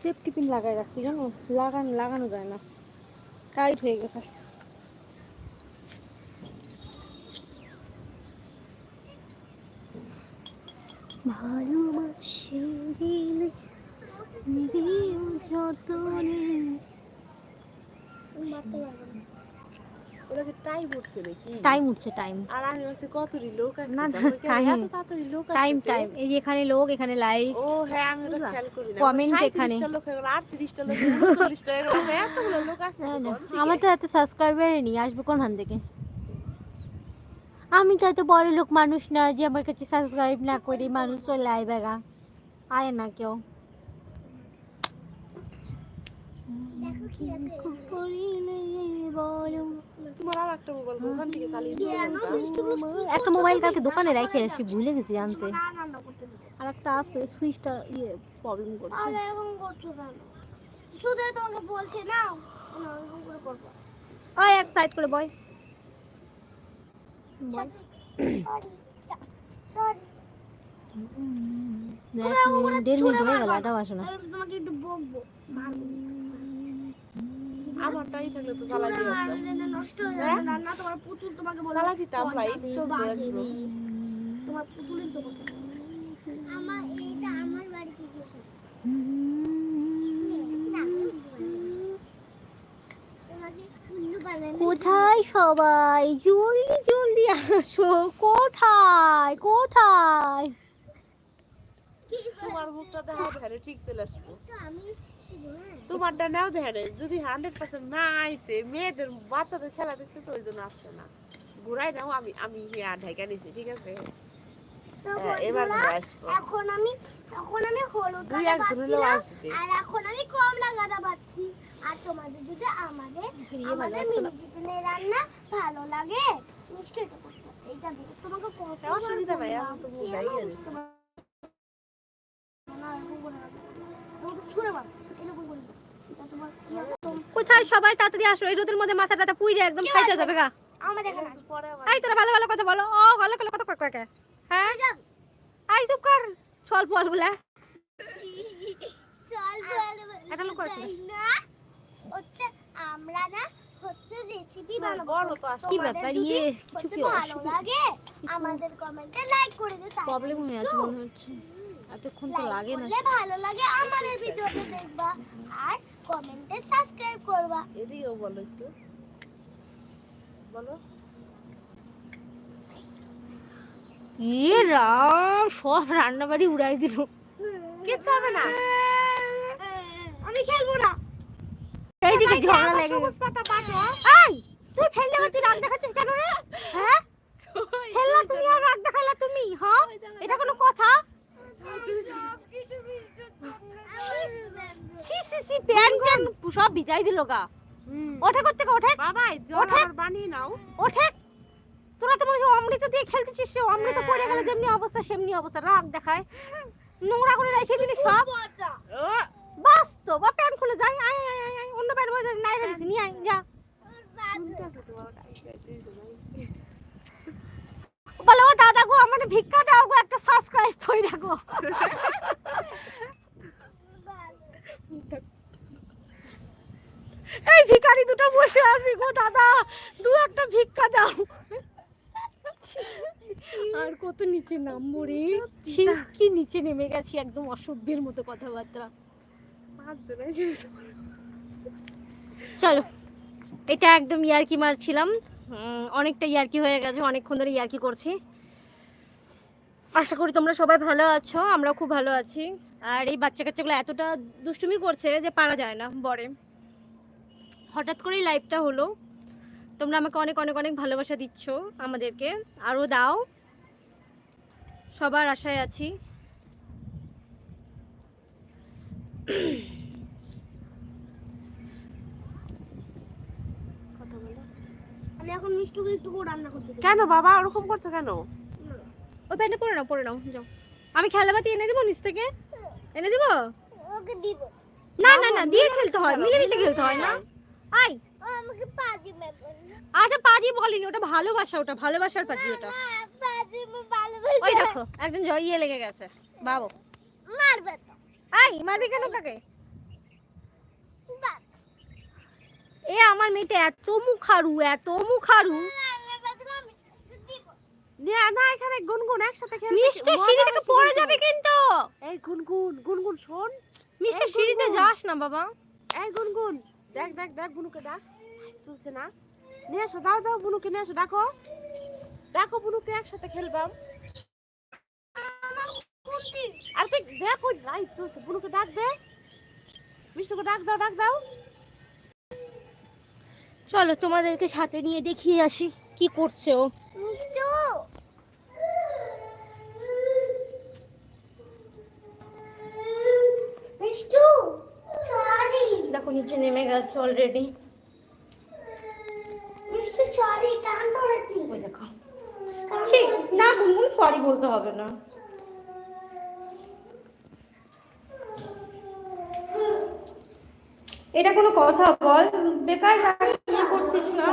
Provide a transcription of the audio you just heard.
Safety pin লাগাই রাখছি, জানো? লাগানো লাগানো যায় না। টাইট হয়ে গেছে। ভালোবাসে দিলে যতনে। ওরা কি টাইম উঠছে নাকি? টাইম উঠছে টাইম আর আমি ভাবছি কতটি লোক আসছে না, টাইম টাইম এই এখানে লোক এখানে লাইক ও হ্যাঁ আমি ওটা খেয়াল করি না। আমার এখানে। 37 টা লোক হয়ে গেল 38 টা লোক 39 টা গেল এতগুলো লোক থেকে? আমার তো এত সাবস্ক্রাইবার নেই আসবে কোনখান থেকে? আমি তো এত বড় লোক মানুষ না যে আমার কাছে সাবস্ক্রাইব না করি মানুষ চলে আয় বেগা। আয় না কেউ করিলে বলো। তোমার আর একটা মোবাইল কালকে দোকানে রেখে আসি ভুলে গেছি আনতে। আর একটা আছে সুইচটা ইয়ে প্রবলেম করছে। আর এরকম করছ কেন? শুধু তোমাকে বলছে না না, এরকম করে করব। ওই এক সাইড করে বয়। দেড় মিনিট হয়ে গেল এটাও আসে না। তোমাকে একটু বকবো। থাকলে তো দিয়ে নষ্ট হয়ে? যাবে। না না তোমার পুতুল তোমাকে বলে চালাই দিতাম লাইট চলতো বাজে একজন তোমার পুতুলই তো আমার এটা আমার বাড়িতে গেছে। কোথায় সবাই? জলদি জলদি আসো। কোথায়? কোথায়? তোমার মুখটা দেখাও ধ্যানে ঠিক চলে আসব। আমি তোমারটা নাও ধ্যানে যদি হান্ড্রেড পার্সেন্ট না আইসে মেয়েদের বাচ্চাদের খেলা দেখছে তো ওই জন্য আসছে না। ঘুরাই নাও আমি আমি ঢাকা নিছি ঠিক আছে? হ্যাঁ, এবার আসব। এখন আমি এখন আমি হলুদ দুই একজন হলেও আসবে। আর এখন আমি কমলা গাঁদা পাচ্ছি। আর তোমাদের যদি আমাদের ভালো আমাদের মিনি কিচেনের রান্না ভালো লাগে নিশ্চয়ই এটা তোমাকে অসুবিধা নাই, আমি তো কোথায় সবাই তাড়াতাড়ি আসো? এই রোদের মধ্যে মাথা টাথা পুইরে একদম ফাইটে যাবে গা। তোরা ভালো ভালো কথা বলো। ও ভালো ভালো কথা কয় কয় হ্যাঁ? আই চুপ কর। অল্প বলে। চল বল, একটা লোক আছে। হচ্ছে আমরা না হচ্ছে রেসিপি না, বলো তো আসলে। কি ব্যাপার? ইয়ে কিছু কি ভালো লাগে আমাদের কমেন্টে লাইক করে দিও প্রবলেম হয়ে আছে মনে হচ্ছে। এতক্ষণ তো লাগে না। ভালো লাগে আমাদের ভিডিওটা দেখবা আর কমেন্টে সাবস্ক্রাইব করবা। এদিকেও বলো একটু। বলো। ইয়ে রাম সব রান্নাবাড়ি উড়াই দিল। কিচ্ছু হবে না। আমি খেলব না। এইদিকে ঝগড়া লেগে গেছে পাতা পাঠো এই তুই ফেল দেখা তুই রাগ দেখাচ্ছিস কেন রে? হ্যাঁ? ফেললা তুমি আর রাগ দেখাইলা তুমি হ্যাঁ? এটা কোনো কথা? ছি ছি ছি প্যান ট্যান সব ভিজাই দিল গা ওঠে করতে ওঠে বাবাই ওঠে। বানিয়ে নাও ওঠে তোরা তো মনে হয় অমৃত দিয়ে খেলতেছিস সে অমৃত পড়ে গেলে যেমনি অবস্থা সেমনি অবস্থা রাগ দেখায় নোংরা করে রেখে দিলি সব বাস তো বা প্যান খুলে যাই আয় আয় আয় অন্য প্যান বসে নাই রেখেছি নিয়ে আয় যা শুনতেছে তোমার গায়ে গায়ে দিয়ে দেবো। বলো ও দাদা গো আমাদের ভিক্ষা দাও গো একটা করে রাখো এই ভিখারি দুটো বসে আছি গো দাদা দু একটা ভিক্ষা দাও আর কত নিচে নামবো রে কি নিচে নেমে গেছি একদম অসভ্যের মতো কথাবার্তা। চলো এটা একদম ইয়ার্কি মারছিলাম অনেকটা ইয়ার্কি হয়ে গেছে অনেকক্ষণ ধরে ইয়ার্কি করছি। আশা করি তোমরা সবাই ভালো আছো আমরা খুব ভালো আছি। আর এই বাচ্চা কাচ্চাগুলো এতটা দুষ্টুমি করছে যে পারা যায় না বরে। হঠাৎ করেই লাইভটা হলো। তোমরা আমাকে অনেক অনেক অনেক ভালোবাসা দিচ্ছ আমাদেরকে। আরও দাও। সবার আশায় আছি। আমি এখন মিষ্টুকে একটু রান্না করতে কেন বাবা? ওরকম করছ কেন? ওই প্যান্টটা পরে নাও পরে নাও যাও। আমি খেলাবাতি এনে দেবো নিচ থেকে? এনে দেবো? ওকে দিব। না না না দিয়ে খেলতে হয় মিলেমিশে খেলতে হয় না। আই! আমাকে পাজি আচ্ছা পাজি বলিনি ওটা ভালোবাসা ওটা ভালোবাসার পাজি ওটা। পাজি ভালোবাসা। ওই দেখো একজন জয়িয়ে লেগে গেছে বাবু। মারবে তো। আই মারবি কেন কাকে এ আমার মেয়েটা এত মুখারু এত মুখারু। না এখানে গুনগুন একসাথে খেলতে মিষ্টি সিঁড়ি থেকে পড়ে যাবে কিন্তু। এই গুনগুন গুনগুন শোন। মিষ্টি সিঁড়িতে। যাস না বাবা। এই গুনগুন দেখ দেখ দেখ বুনুকে ডাক। না। নিয়ে এসো যাও যাও বুনুকে নিয়ে এসো ডাকো। ডাকো বুনুকে একসাথে খেলবাম। আর তুই দেখ ওই লাইট চলছে। বুনুকে ডাক দে। মিষ্টুকে ডাক দাও ডাক দাও। চলো তোমাদেরকে সাথে নিয়ে দেখিয়ে আসি। কি করছে ও? দেখো নিচে নেমে গেছে অলরেডি দেখো। না গুনগুন সরি বলতে হবে না। এটা কোনো কথা বল। বেকার রাগ করছিস না?